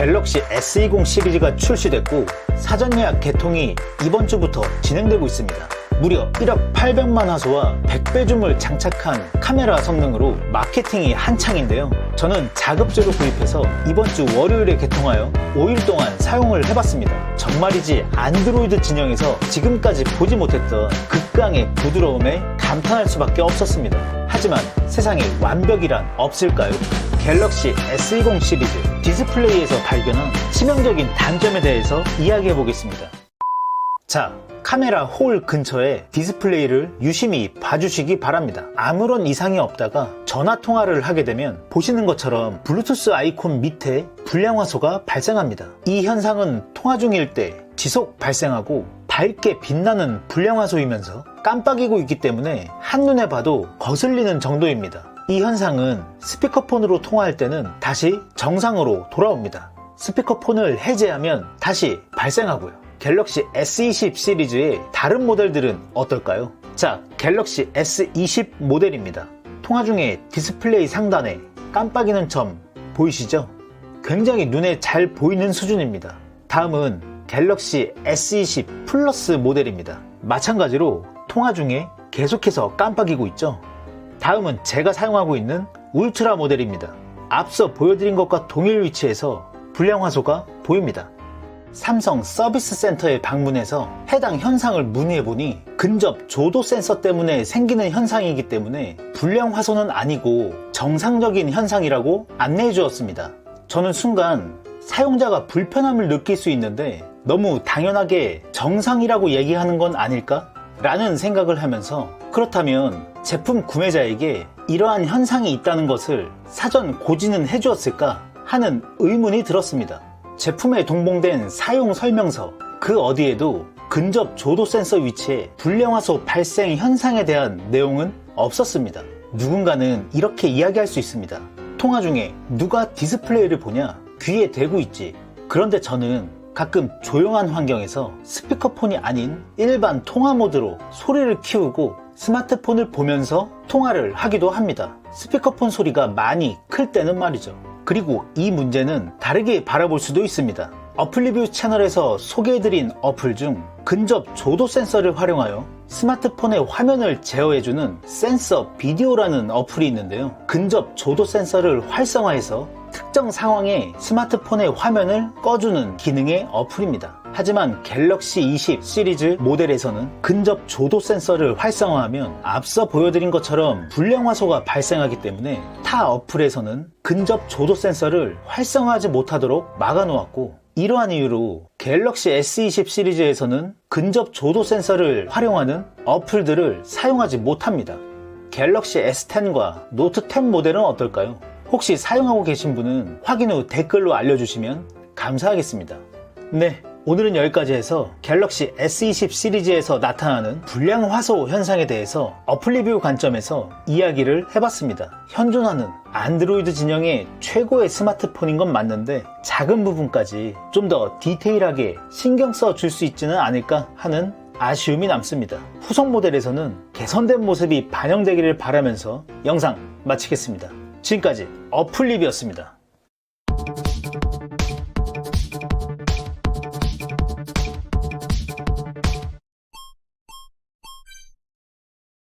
갤럭시 S20 시리즈가 출시됐고 사전 예약 개통이 이번 주부터 진행되고 있습니다. 무려 1억 800만 화소와 100배 줌을 장착한 카메라 성능으로 마케팅이 한창인데요. 저는 자급제로 구입해서 이번 주 월요일에 개통하여 5일 동안 사용을 해봤습니다. 정말이지 안드로이드 진영에서 지금까지 보지 못했던 극강의 부드러움에 감탄할 수밖에 없었습니다. 하지만 세상에 완벽이란 없을까요? 갤럭시 S20 시리즈 디스플레이에서 발견한 치명적인 단점에 대해서 이야기해 보겠습니다. 자, 카메라 홀 근처에 디스플레이를 유심히 봐주시기 바랍니다. 아무런 이상이 없다가 전화 통화를 하게 되면 보시는 것처럼 블루투스 아이콘 밑에 불량화소가 발생합니다. 이 현상은 통화 중일 때 지속 발생하고 밝게 빛나는 불량화소이면서 깜빡이고 있기 때문에 한눈에 봐도 거슬리는 정도입니다. 이 현상은 스피커폰으로 통화할 때는 다시 정상으로 돌아옵니다. 스피커폰을 해제하면 다시 발생하고요. 갤럭시 S20 시리즈의 다른 모델들은 어떨까요? 자, 갤럭시 S20 모델입니다. 통화 중에 디스플레이 상단에 깜빡이는 점 보이시죠? 굉장히 눈에 잘 보이는 수준입니다. 다음은 갤럭시 S20 플러스 모델입니다. 마찬가지로 통화 중에 계속해서 깜빡이고 있죠? 다음은 제가 사용하고 있는 울트라 모델입니다. 앞서 보여드린 것과 동일 위치에서 불량 화소가 보입니다. 삼성 서비스 센터에 방문해서 해당 현상을 문의해 보니 근접 조도 센서 때문에 생기는 현상이기 때문에 불량 화소는 아니고 정상적인 현상이라고 안내해 주었습니다. 저는 순간 사용자가 불편함을 느낄 수 있는데 너무 당연하게 정상이라고 얘기하는 건 아닐까? 라는 생각을 하면서 그렇다면 제품 구매자에게 이러한 현상이 있다는 것을 사전 고지는 해주었을까 하는 의문이 들었습니다. 제품에 동봉된 사용 설명서 그 어디에도 근접 조도 센서 위치에 불량화소 발생 현상에 대한 내용은 없었습니다. 누군가는 이렇게 이야기할 수 있습니다. 통화 중에 누가 디스플레이를 보냐? 귀에 대고 있지. 그런데 저는 가끔 조용한 환경에서 스피커폰이 아닌 일반 통화 모드로 소리를 키우고 스마트폰을 보면서 통화를 하기도 합니다. 스피커폰 소리가 많이 클 때는 말이죠. 그리고 이 문제는 다르게 바라볼 수도 있습니다. 어플 리뷰 채널에서 소개해드린 어플 중 근접 조도 센서를 활용하여 스마트폰의 화면을 제어해주는 센서 비디오라는 어플이 있는데요. 근접 조도 센서를 활성화해서 특정 상황에 스마트폰의 화면을 꺼주는 기능의 어플입니다. 하지만 갤럭시 20 시리즈 모델에서는 근접 조도 센서를 활성화하면 앞서 보여드린 것처럼 불량화소가 발생하기 때문에 타 어플에서는 근접 조도 센서를 활성화하지 못하도록 막아놓았고 이러한 이유로 갤럭시 S20 시리즈에서는 근접 조도 센서를 활용하는 어플들을 사용하지 못합니다. 갤럭시 S10과 노트 10 모델은 어떨까요? 혹시 사용하고 계신 분은 확인 후 댓글로 알려주시면 감사하겠습니다. 네, 오늘은 여기까지 해서 갤럭시 S20 시리즈에서 나타나는 불량 화소 현상에 대해서 어플 리뷰 관점에서 이야기를 해봤습니다. 현존하는 안드로이드 진영의 최고의 스마트폰인 건 맞는데 작은 부분까지 좀 더 디테일하게 신경 써 줄 수 있지는 않을까 하는 아쉬움이 남습니다. 후속 모델에서는 개선된 모습이 반영되기를 바라면서 영상 마치겠습니다. 지금까지 어플 리뷰였습니다.